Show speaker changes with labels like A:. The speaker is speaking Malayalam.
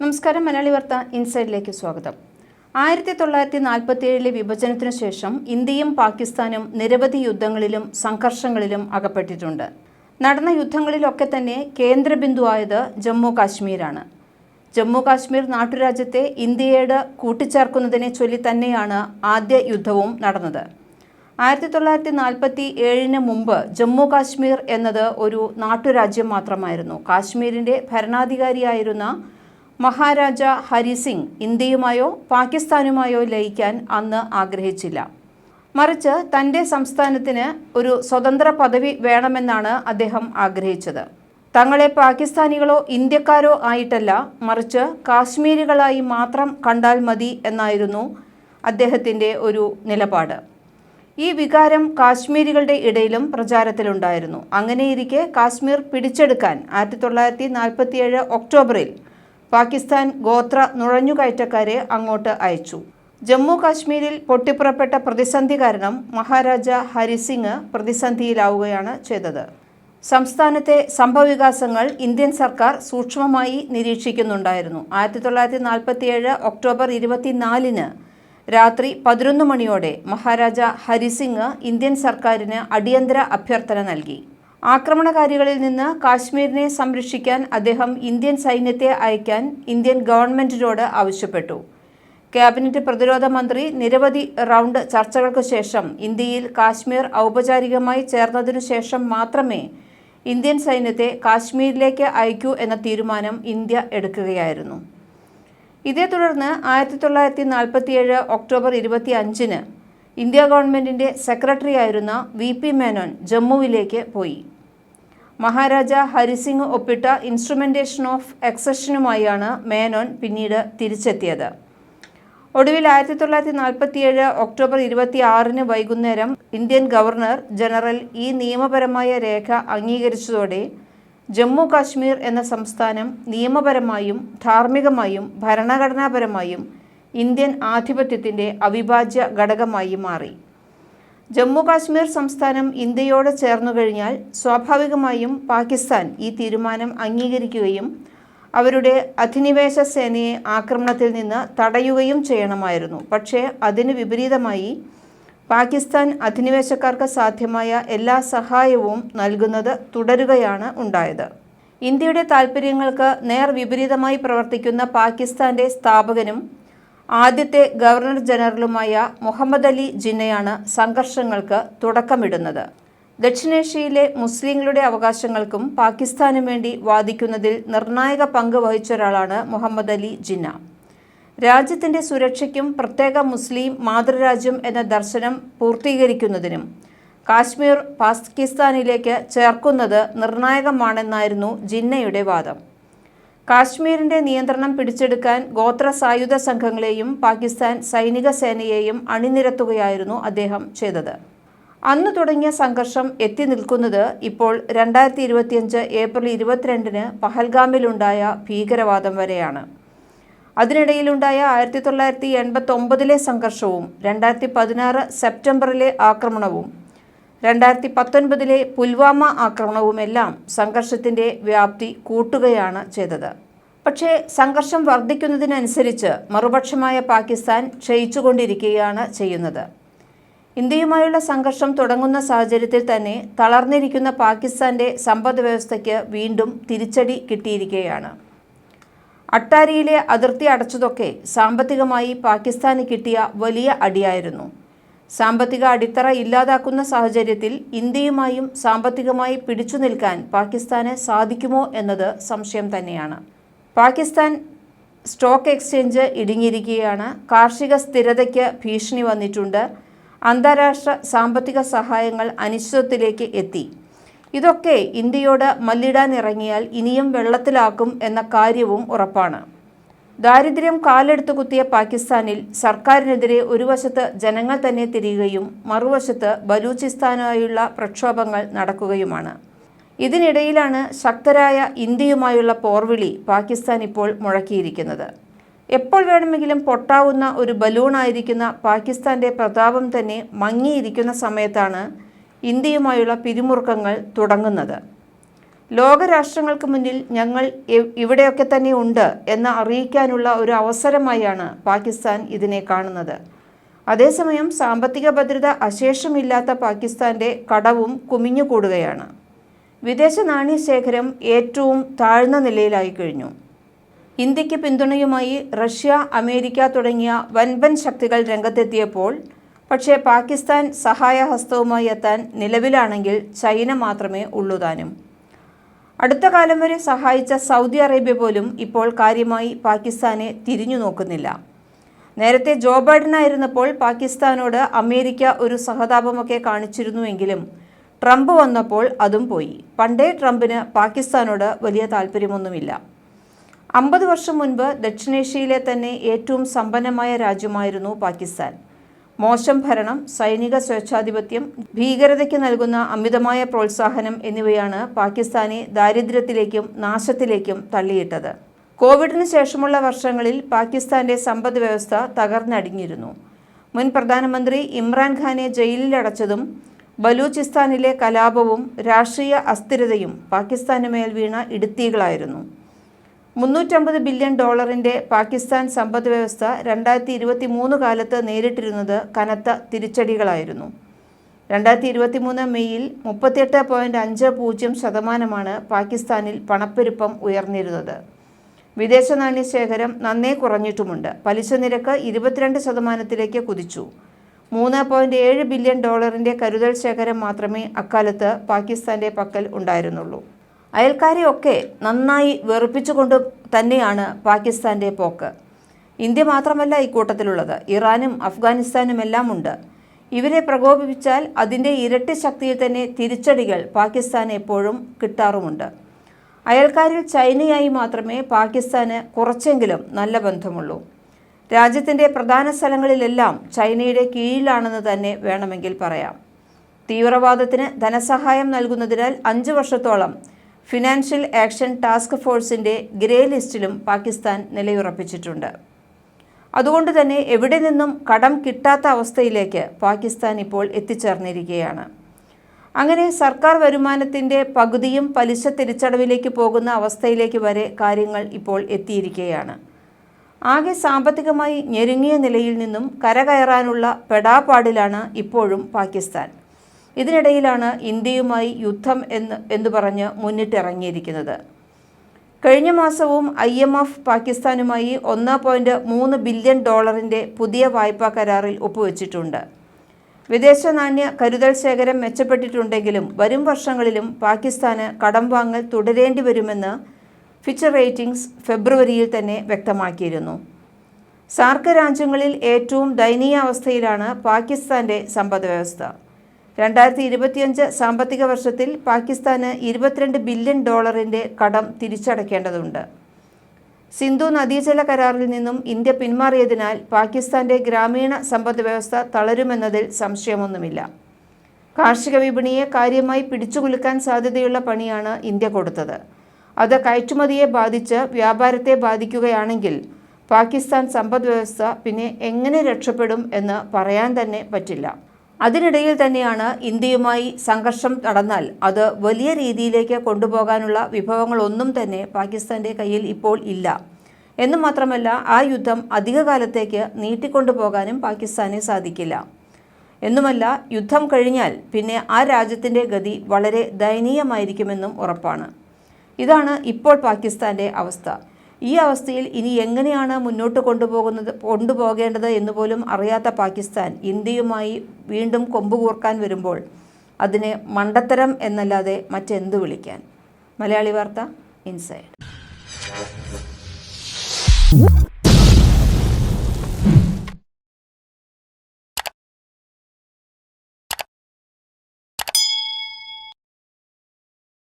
A: നമസ്കാരം മലയാളി വാർത്ത ഇൻസൈഡിലേക്ക് സ്വാഗതം. ആയിരത്തി തൊള്ളായിരത്തി നാൽപ്പത്തി ഏഴിലെ വിഭജനത്തിനു ശേഷം ഇന്ത്യയും പാകിസ്ഥാനും നിരവധി യുദ്ധങ്ങളിലും സംഘർഷങ്ങളിലും അകപ്പെട്ടിട്ടുണ്ട്. നടന്ന യുദ്ധങ്ങളിലൊക്കെ തന്നെ കേന്ദ്രബിന്ദുവായത് ജമ്മു കാശ്മീരാണ് ജമ്മു കാശ്മീർ നാട്ടുരാജ്യത്തെ ഇന്ത്യയോട് കൂട്ടിച്ചേർക്കുന്നതിനെ ചൊല്ലി തന്നെയാണ് ആദ്യ യുദ്ധവും നടന്നത്. ആയിരത്തി തൊള്ളായിരത്തി നാൽപ്പത്തി ഏഴിന് മുമ്പ് ജമ്മു കാശ്മീർ എന്നത് ഒരു നാട്ടുരാജ്യം മാത്രമായിരുന്നു. കാശ്മീരിന്റെ ഭരണാധികാരിയായിരുന്ന മഹാരാജ ഹരിസിംഗ് ഇന്ത്യയുമായോ പാകിസ്ഥാനുമായോ ലയിക്കാൻ അന്ന് ആഗ്രഹിച്ചില്ല. മറിച്ച് തന്റെ സംസ്ഥാനത്തിന് ഒരു സ്വതന്ത്ര പദവി വേണമെന്നാണ് അദ്ദേഹം ആഗ്രഹിച്ചത്. തങ്ങളെ പാകിസ്ഥാനികളോ ഇന്ത്യക്കാരോ ആയിട്ടല്ല മറിച്ച് കാശ്മീരികളായി മാത്രം കണ്ടാൽ മതി എന്നായിരുന്നു അദ്ദേഹത്തിന്റെ ഒരു നിലപാട്. ഈ വികാരം കാശ്മീരികളുടെ ഇടയിലും പ്രചാരത്തിലുണ്ടായിരുന്നു. അങ്ങനെയിരിക്കെ കാശ്മീർ പിടിച്ചെടുക്കാൻ ആയിരത്തി തൊള്ളായിരത്തി നാൽപ്പത്തിയേഴ് ഒക്ടോബറിൽ പാകിസ്ഥാൻ ഗോത്ര നുഴഞ്ഞുകയറ്റക്കാരെ അങ്ങോട്ട് അയച്ചു. ജമ്മു കാശ്മീരിൽ പൊട്ടിപ്പുറപ്പെട്ട പ്രതിസന്ധി കാരണം മഹാരാജ ഹരിസിംഗ് പ്രതിസന്ധിയിലാവുകയാണ് ചെയ്തത്. സംസ്ഥാനത്തെ സംഭവവികാസങ്ങൾ ഇന്ത്യൻ സർക്കാർ സൂക്ഷ്മമായി നിരീക്ഷിക്കുന്നുണ്ടായിരുന്നു. ആയിരത്തി തൊള്ളായിരത്തി നാൽപ്പത്തിയേഴ് ഒക്ടോബർ ഇരുപത്തിനാലിന് രാത്രി പതിനൊന്ന് മണിയോടെ മഹാരാജ ഹരിസിംഗ് ഇന്ത്യൻ സർക്കാരിന് അടിയന്തര അഭ്യർത്ഥന നൽകി. ആക്രമണകാരികളിൽ നിന്ന് കാശ്മീരിനെ സംരക്ഷിക്കാൻ അദ്ദേഹം ഇന്ത്യൻ സൈന്യത്തെ അയക്കാൻ ഇന്ത്യൻ ഗവൺമെന്റിനോട് ആവശ്യപ്പെട്ടു. ക്യാബിനറ്റ് പ്രതിരോധ മന്ത്രി നിരവധി റൗണ്ട് ചർച്ചകൾക്ക് ശേഷം ഇന്ത്യയിൽ കാശ്മീർ ഔപചാരികമായി ചേർന്നതിനു ശേഷം മാത്രമേ ഇന്ത്യൻ സൈന്യത്തെ കാശ്മീരിലേക്ക് അയക്കൂ എന്ന തീരുമാനം ഇന്ത്യ എടുക്കുകയായിരുന്നു. ഇതേ തുടർന്ന് ആയിരത്തി തൊള്ളായിരത്തി നാൽപ്പത്തിയേഴ് ഒക്ടോബർ ഇരുപത്തി അഞ്ചിന് ഇന്ത്യ ഗവൺമെന്റിന്റെ സെക്രട്ടറിയായിരുന്ന വി പി മേനോൻ ജമ്മുവിലേക്ക് പോയി. മഹാരാജ ഹരിസിംഗ് ഒപ്പിട്ട ഇൻസ്ട്രുമെന്റേഷൻ ഓഫ് എക്സഷനുമായാണ് മേനോൻ പിന്നീട് തിരിച്ചെത്തിയത്. ഒടുവിൽ ആയിരത്തി തൊള്ളായിരത്തി നാൽപ്പത്തിയേഴ് ഒക്ടോബർ ഇരുപത്തി ആറിന് വൈകുന്നേരം ഇന്ത്യൻ ഗവർണർ ജനറൽ ഈ നിയമപരമായ രേഖ അംഗീകരിച്ചതോടെ ജമ്മു കാശ്മീർ എന്ന സംസ്ഥാനം നിയമപരമായും ധാർമ്മികമായും ഭരണഘടനാപരമായും ഇന്ത്യൻ ആധിപത്യത്തിന്റെ അവിഭാജ്യ ഘടകമായി മാറി. ജമ്മു കാശ്മീർ സംസ്ഥാനം ഇന്ത്യയോട് ചേർന്നു കഴിഞ്ഞാൽ സ്വാഭാവികമായും പാകിസ്ഥാൻ ഈ തീരുമാനം അംഗീകരിക്കുകയും അവരുടെ അധിനിവേശ സേനയെ ആക്രമണത്തിൽ നിന്ന് തടയുകയും ചെയ്യണമായിരുന്നു. പക്ഷേ അതിന് വിപരീതമായി പാകിസ്ഥാൻ അധിനിവേശക്കാർക്ക് സാധ്യമായ എല്ലാ സഹായവും നൽകുന്നത് തുടരുകയാണ് ഉണ്ടായത്. ഇന്ത്യയുടെ താൽപ്പര്യങ്ങൾക്ക് നേർ വിപരീതമായി പ്രവർത്തിക്കുന്ന പാകിസ്ഥാന്റെ സ്ഥാപകനും ആദ്യത്തെ ഗവർണർ ജനറലുമായ മുഹമ്മദ് അലി ജിന്നയാണ് സംഘർഷങ്ങൾക്ക് തുടക്കമിടുന്നത്. ദക്ഷിണേഷ്യയിലെ മുസ്ലിങ്ങളുടെ അവകാശങ്ങൾക്കും പാകിസ്ഥാനും വേണ്ടി വാദിക്കുന്നതിൽ നിർണായക പങ്ക് വഹിച്ച ഒരാളാണ് മുഹമ്മദ് അലി ജിന്ന. രാജ്യത്തിന്റെ സുരക്ഷയ്ക്കും പ്രത്യേക മുസ്ലിം മാതൃരാജ്യം എന്ന ദർശനം പൂർത്തീകരിക്കുന്നതിനും കാശ്മീർ പാകിസ്ഥാനിലേക്ക് ചേർക്കുന്നത് നിർണായകമാണെന്നായിരുന്നു ജിന്നയുടെ വാദം. കാശ്മീരിന്റെ നിയന്ത്രണം പിടിച്ചെടുക്കാൻ ഗോത്ര സായുധ സംഘങ്ങളെയും പാകിസ്ഥാൻ സൈനിക സേനയെയും അണിനിരത്തുകയായിരുന്നു അദ്ദേഹം ചെയ്തത്. അന്ന് തുടങ്ങിയ സംഘർഷം എത്തി നിൽക്കുന്നത് ഇപ്പോൾ രണ്ടായിരത്തി ഇരുപത്തിയഞ്ച് ഏപ്രിൽ ഇരുപത്തിരണ്ടിന് പഹൽഗാമിലുണ്ടായ ഭീകരവാദം വരെയാണ്. അതിനിടയിലുണ്ടായ ആയിരത്തി തൊള്ളായിരത്തി എൺപത്തി ഒമ്പതിലെ സംഘർഷവും രണ്ടായിരത്തി പതിനാറ് സെപ്റ്റംബറിലെ ആക്രമണവും രണ്ടായിരത്തി പത്തൊൻപതിലെ പുൽവാമ ആക്രമണവുമെല്ലാം സംഘർഷത്തിന്റെ വ്യാപ്തി കൂട്ടുകയാണ് ചെയ്തത്. പക്ഷേ സംഘർഷം വർദ്ധിക്കുന്നതിനനുസരിച്ച് മറുപക്ഷമായ പാകിസ്ഥാൻ ക്ഷയിച്ചുകൊണ്ടിരിക്കുകയാണ് ചെയ്യുന്നത്. ഇന്ത്യയുമായുള്ള സംഘർഷം തുടങ്ങുന്ന സാഹചര്യത്തിൽ തന്നെ തളർന്നിരിക്കുന്ന പാകിസ്ഥാന്റെ സമ്പദ് വ്യവസ്ഥയ്ക്ക് വീണ്ടും തിരിച്ചടി കിട്ടിയിരിക്കുകയാണ്. അട്ടാരിയിലെ അതിർത്തി അടച്ചതൊക്കെ സാമ്പത്തികമായി പാകിസ്ഥാന് കിട്ടിയ വലിയ അടിയായിരുന്നു. സാമ്പത്തിക അടിത്തറ ഇല്ലാതാക്കുന്ന സാഹചര്യത്തിൽ ഇന്ത്യയുമായും സാമ്പത്തികമായി പിടിച്ചു നിൽക്കാൻ പാകിസ്ഥാന് സാധിക്കുമോ എന്നത് സംശയം തന്നെയാണ്. പാകിസ്ഥാൻ സ്റ്റോക്ക് എക്സ്ചേഞ്ച് ഇടുങ്ങിയിരിക്കുകയാണ്. കാർഷിക സ്ഥിരതയ്ക്ക് ഭീഷണി വന്നിട്ടുണ്ട്. അന്താരാഷ്ട്ര സാമ്പത്തിക സഹായങ്ങൾ അനിശ്ചിതത്തിലേക്ക് എത്തി. ഇതൊക്കെ ഇന്ത്യയോട് മല്ലിടാനിറങ്ങിയാൽ ഇനിയും വെള്ളത്തിലാക്കും എന്ന കാര്യവും ഉറപ്പാണ്. ദാരിദ്ര്യം കാലെടുത്തു കുത്തിയ പാകിസ്ഥാനിൽ സർക്കാരിനെതിരെ ഒരു വശത്ത് ജനങ്ങൾ തന്നെ തിരിയുകയും മറുവശത്ത് ബലൂചിസ്ഥാനായുള്ള പ്രക്ഷോഭങ്ങൾ നടക്കുകയുമാണ്. ഇതിനിടയിലാണ് ശക്തരായ ഇന്ത്യയുമായുള്ള പോർവിളി പാകിസ്ഥാൻ ഇപ്പോൾ മുഴക്കിയിരിക്കുന്നത്. എപ്പോൾ വേണമെങ്കിലും പൊട്ടാവുന്ന ഒരു ബലൂണായിരിക്കുന്ന പാകിസ്ഥാന്റെ പ്രതാപം തന്നെ മങ്ങിയിരിക്കുന്ന സമയത്താണ് ഇന്ത്യയുമായുള്ള പിരിമുറുക്കങ്ങൾ തുടങ്ങുന്നത്. ലോകരാഷ്ട്രങ്ങൾക്ക് മുന്നിൽ ഞങ്ങൾ ഇവിടെയൊക്കെ തന്നെ ഉണ്ട് എന്ന് അറിയിക്കാനുള്ള ഒരു അവസരമായാണ് പാകിസ്ഥാൻ ഇതിനെ കാണുന്നത്. അതേസമയം സാമ്പത്തിക ഭദ്രത അശേഷമില്ലാത്ത പാകിസ്ഥാന്റെ കടവും കുമിഞ്ഞുകൂടുകയാണ്. വിദേശ നാണ്യശേഖരം ഏറ്റവും താഴ്ന്ന നിലയിലായി കഴിഞ്ഞു. ഇന്ത്യയ്ക്ക് പിന്തുണയുമായി റഷ്യ അമേരിക്ക തുടങ്ങിയ വൻപൻ ശക്തികൾ രംഗത്തെത്തിയപ്പോൾ പക്ഷേ പാകിസ്ഥാൻ സഹായഹസ്തവുമായി എത്താൻ നിലവിലാണെങ്കിൽ ചൈന മാത്രമേ ഉള്ളുതാനും അടുത്ത കാലം വരെ സഹായിച്ച സൗദി അറേബ്യ പോലും ഇപ്പോൾ കാര്യമായി പാകിസ്ഥാനെ തിരിഞ്ഞു നോക്കുന്നില്ല. നേരത്തെ ജോ ബൈഡൻ ആയിരുന്നപ്പോൾ പാകിസ്ഥാനോട് അമേരിക്ക ഒരു സഹതാപമൊക്കെ കാണിച്ചിരുന്നുവെങ്കിലും ട്രംപ് വന്നപ്പോൾ അതും പോയി. പണ്ടേ ട്രംപിന് പാകിസ്ഥാനോട് വലിയ താല്പര്യമൊന്നുമില്ല. അമ്പത് വർഷം മുൻപ് ദക്ഷിണേഷ്യയിലെ തന്നെ ഏറ്റവും സമ്പന്നമായ രാജ്യമായിരുന്നു പാകിസ്ഥാൻ. മോശം ഭരണം സൈനിക സ്വേച്ഛാധിപത്യം ഭീകരതയ്ക്ക് നൽകുന്ന അമിതമായ പ്രോത്സാഹനം എന്നിവയാണ് പാകിസ്ഥാനെ ദാരിദ്ര്യത്തിലേക്കും നാശത്തിലേക്കും തള്ളിയിട്ടത്. കോവിഡിന് ശേഷമുള്ള വർഷങ്ങളിൽ പാകിസ്ഥാന്റെ സമ്പദ് വ്യവസ്ഥ തകർന്നടിഞ്ഞിരുന്നു. മുൻ പ്രധാനമന്ത്രി ഇമ്രാൻഖാനെ ജയിലിലടച്ചതും ബലൂചിസ്ഥാനിലെ കലാപവും രാഷ്ട്രീയ അസ്ഥിരതയും പാകിസ്ഥാന് മേൽ വീണ ഇടുത്തികളായിരുന്നു. മുന്നൂറ്റമ്പത് ബില്യൺ ഡോളറിന്റെ പാകിസ്ഥാൻ സമ്പദ് വ്യവസ്ഥ രണ്ടായിരത്തി ഇരുപത്തി മൂന്ന് കാലത്ത് നേരിട്ടിരുന്നത് കനത്ത തിരിച്ചടികളായിരുന്നു. രണ്ടായിരത്തി ഇരുപത്തി മൂന്ന് മെയ്യിൽ മുപ്പത്തിയെട്ട് പോയിന്റ് അഞ്ച് പൂജ്യം ശതമാനമാണ് പാകിസ്ഥാനിൽ പണപ്പെരുപ്പം ഉയർന്നിരുന്നത്. വിദേശ നാണ്യശേഖരം നന്നേ കുറഞ്ഞിട്ടുമുണ്ട്. പലിശ നിരക്ക് ഇരുപത്തിരണ്ട് ശതമാനത്തിലേക്ക് കുതിച്ചു. മൂന്ന് പോയിന്റ് ഏഴ് ബില്യൺ ഡോളറിന്റെ കരുതൽ ശേഖരം മാത്രമേ അക്കാലത്ത് പാകിസ്ഥാന്റെ പക്കൽ ഉണ്ടായിരുന്നുള്ളൂ. അയൽക്കാരെയൊക്കെ നന്നായി വെറുപ്പിച്ചുകൊണ്ട് തന്നെയാണ് പാകിസ്ഥാന്റെ പോക്ക്. ഇന്ത്യ മാത്രമല്ല ഇക്കൂട്ടത്തിലുള്ളത് ഇറാനും അഫ്ഗാനിസ്ഥാനും എല്ലാം ഉണ്ട് ഇവരെ പ്രകോപിപ്പിച്ചാൽ അതിന്റെ ഇരട്ടി ശക്തിയിൽ തന്നെ തിരിച്ചടികൾ പാകിസ്ഥാൻ എപ്പോഴും കിട്ടാറുമുണ്ട്. അയൽക്കാരിൽ ചൈനയായി മാത്രമേ പാകിസ്ഥാന് കുറച്ചെങ്കിലും നല്ല ബന്ധമുള്ളൂ. രാജ്യത്തിന്റെ പ്രധാന സ്ഥലങ്ങളിലെല്ലാം ചൈനയുടെ കീഴിലാണെന്ന് തന്നെ വേണമെങ്കിൽ പറയാം. തീവ്രവാദത്തിന് ധനസഹായം നൽകുന്നതിനാൽ അഞ്ച് വർഷത്തോളം ഫിനാൻഷ്യൽ ആക്ഷൻ ടാസ്ക് ഫോഴ്സിന്റെ ഗ്രേ ലിസ്റ്റിലും പാകിസ്ഥാൻ നിലയുറപ്പിച്ചിട്ടുണ്ട്. അതുകൊണ്ട് തന്നെ എവിടെ നിന്നും കടം കിട്ടാത്ത അവസ്ഥയിലേക്ക് പാകിസ്ഥാൻ ഇപ്പോൾ എത്തിച്ചേർന്നിരിക്കുകയാണ്. അങ്ങനെ സർക്കാർ വരുമാനത്തിന്റെ പകുതിയും പലിശ തിരിച്ചടവിലേക്ക് പോകുന്ന അവസ്ഥയിലേക്ക് വരെ കാര്യങ്ങൾ ഇപ്പോൾ എത്തിയിരിക്കുകയാണ്. ആകെ സാമ്പത്തികമായി ഞെരുങ്ങിയ നിലയിൽ നിന്നും കരകയറാനുള്ള പെടാപ്പാടിലാണ് ഇപ്പോഴും പാകിസ്ഥാൻ. ഇതിനിടയിലാണ് ഇന്ത്യയുമായി യുദ്ധം എന്ന് എന്ന് പറഞ്ഞ് മുന്നിട്ടിറങ്ങിയിരിക്കുന്നത്. കഴിഞ്ഞ മാസവും ഐ എം എഫ് പാകിസ്ഥാനുമായി ഒന്ന് പോയിന്റ് മൂന്ന് ബില്യൺ ഡോളറിന്റെ പുതിയ വായ്പാ കരാറിൽ ഒപ്പുവെച്ചിട്ടുണ്ട്. വിദേശ നാണ്യ കരുതൽ ശേഖരം മെച്ചപ്പെട്ടിട്ടുണ്ടെങ്കിലും വരും വർഷങ്ങളിലും പാകിസ്ഥാന് കടം വാങ്ങൽ തുടരേണ്ടി വരുമെന്ന് ഫിച്ചർ റേറ്റിംഗ്സ് ഫെബ്രുവരിയിൽ തന്നെ വ്യക്തമാക്കിയിരുന്നു. സാർക്ക് രാജ്യങ്ങളിൽ ഏറ്റവും ദയനീയാവസ്ഥയിലാണ് പാകിസ്ഥാന്റെ സമ്പദ് വ്യവസ്ഥ രണ്ടായിരത്തി ഇരുപത്തിയഞ്ച് സാമ്പത്തിക വർഷത്തിൽ പാകിസ്ഥാന് ഇരുപത്തിരണ്ട് ബില്യൺ ഡോളറിന്റെ കടം തിരിച്ചടയ്ക്കേണ്ടതുണ്ട് സിന്ധു നദീജല കരാറിൽ നിന്നും ഇന്ത്യ പിന്മാറിയതിനാൽ പാകിസ്ഥാന്റെ ഗ്രാമീണ സമ്പദ് വ്യവസ്ഥ തളരുമെന്നതിൽ സംശയമൊന്നുമില്ല. കാർഷിക വിപണിയെ കാര്യമായി പിടിച്ചുകുലുക്കാൻ സാധ്യതയുള്ള പണിയാണ് ഇന്ത്യ കൊടുത്തത്. അത് കയറ്റുമതിയെ ബാധിച്ച് വ്യാപാരത്തെ ബാധിക്കുകയാണെങ്കിൽ പാകിസ്ഥാൻ സമ്പദ് വ്യവസ്ഥ പിന്നെ എങ്ങനെ രക്ഷപ്പെടും എന്ന് പറയാൻ തന്നെ പറ്റില്ല. അതിനിടയിൽ തന്നെയാണ് ഇന്ത്യയുമായി സംഘർഷം നടന്നാൽ അത് വലിയ രീതിയിലേക്ക് കൊണ്ടുപോകാനുള്ള വിഭവങ്ങളൊന്നും തന്നെ പാകിസ്ഥാന്റെ കയ്യിൽ ഇപ്പോൾ ഇല്ല. എന്ന് മാത്രമല്ല ആ യുദ്ധം അധികകാലത്തേക്ക് നീട്ടിക്കൊണ്ടുപോകാനും പാകിസ്ഥാനെ സാധിക്കില്ല. എന്നുമല്ല യുദ്ധം കഴിഞ്ഞാൽ പിന്നെ ആ രാജ്യത്തിന്റെ ഗതി വളരെ ദയനീയമായിരിക്കുമെന്നും ഉറപ്പാണ്. ഇതാണ് ഇപ്പോൾ പാകിസ്ഥാന്റെ അവസ്ഥ. ഈ അവസ്ഥയിൽ ഇനി എങ്ങനെയാണ് മുന്നോട്ട് കൊണ്ടുപോകുന്നത് കൊണ്ടുപോകേണ്ടത് എന്ന് പോലും അറിയാത്ത പാകിസ്ഥാൻ ഇന്ത്യയുമായി വീണ്ടും കൊമ്പുകൂർക്കാൻ വരുമ്പോൾ അതിനെ മണ്ടത്തരം എന്നല്ലാതെ മറ്റെന്തു വിളിക്കാൻ? മലയാളി വാർത്ത ഇൻസൈഡ്.